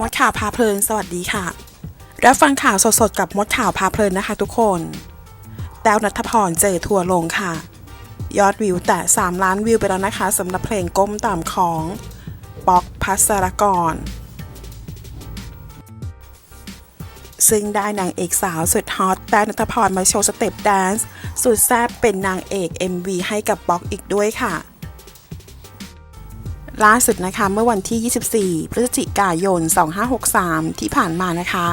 มดข่าวพาเพลิน สวัสดีค่ะ รับฟังข่าวสดๆกับมดข่าวพาเพลินนะคะทุกคนแต้วนัทพรเจอทัวร์ลงค่ะ ยอดวิวแต่ 3 ล้านวิวไปแล้วนะคะสำหรับเพลงก้มต่ำของป๊อกพัสรกร ซึ่งได้นางเอกสาวสุดฮอตแต้วนัทพรมาโชว์สเต็ปแดนซ์สุดแซ่บเป็นนางเอก MV ให้กับป๊อกอีกด้วยค่ะ ล่าสุดนะคะเมื่อวันที่ 24 พฤศจิกายน 2563 ที่ผ่านมานะคะ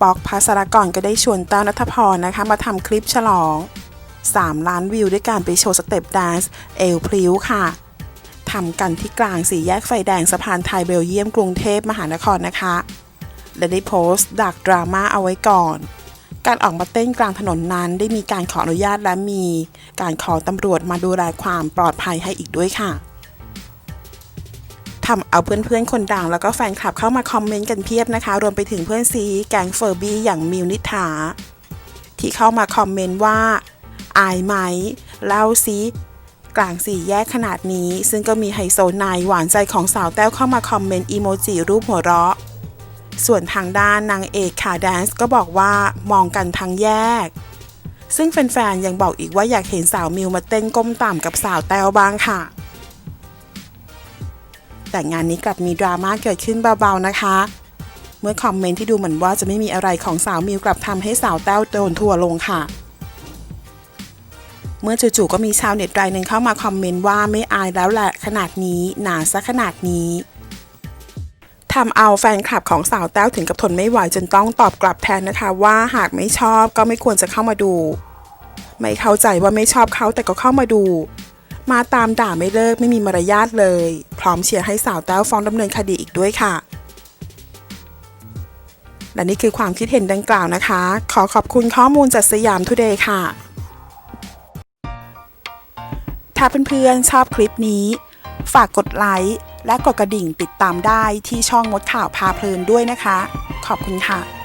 ป๊อกพัสรกรก็ได้ชวนแต้วนัทพรนะคะ มาทำคลิปฉลอง 3 ล้านวิวด้วยการไปโชว์สเต็ปแดนซ์เอลพริ้วค่ะทำกันที่กลางสี่แยกไฟแดงสะพานไทยเบลเยียมกรุงเทพมหานครนะคะ และได้โพสต์ดักดราม่าเอาไว้ก่อน การออกมาเต้นกลางถนนนั้นได้มีการขออนุญาตและมี การขอตำรวจมาดูแลความปลอดภัยให้อีกด้วยค่ะ ทำเอาเพื่อนๆคนดัง แล้วก็แฟนคลับเข้ามาคอมเมนต์กันเพียบนะคะ รวมไปถึงเพื่อนซีแกงเฟอร์บี้อย่างมิวนิถาที่เข้ามาคอมเมนต์ว่า อายไหมเล่าซิกลางสี่แยกขนาดนี้ ซึ่งก็มีไฮโซนายหวานใจของสาวแต้วเข้ามาคอมเมนต์อีโมจิรูปหัวเราะ ส่วนทางด้านนางเอกขาแดนซ์ก็บอกว่ามองกันทั้งแยก ซึ่งแฟนๆยังบอกอีกว่าอยากเห็นสาวมิวมาเต้นก้มต่ำกับสาวแต้วบ้างค่ะ แต่งานนี้กลับมีดราม่าเกิดขึ้นเบาๆนะคะ เมื่อคอมเมนต์ที่ดูเหมือนว่าจะไม่มีอะไรของสาวมิวกลับทำให้สาวแต้วโดนทัวลงค่ะ เมื่อจู่ๆก็มีชาวเน็ตรายหนึ่งเข้ามาคอมเมนต์ว่าไม่อายแล้วแหละขนาดนี้หนาซะขนาดนี้ทำเอาแฟนคลับของสาวแต้วถึงกับทนไม่ไหวจนต้องตอบกลับแทนนะคะว่าหากไม่ชอบก็ไม่ควรจะเข้ามาดู ไม่เข้าใจว่าไม่ชอบเขาแต่ก็เข้ามาดู มาตามด่าไม่เลิกไม่มีมารยาทเลย ร้อมเชียร์ให้สาวแต้วฟ้องดำเนินคดีอีกด้วยค่ะ และนี่คือความคิดเห็นดังกล่าวนะคะ ขอขอบคุณข้อมูลจากสยามทูเดย์ค่ะ ถ้าเพื่อนๆชอบคลิปนี้ ฝากกดไลค์และกดกระดิ่งติดตามได้ที่ช่องมดข่าวพาเพลินด้วยนะคะ ขอบคุณค่ะ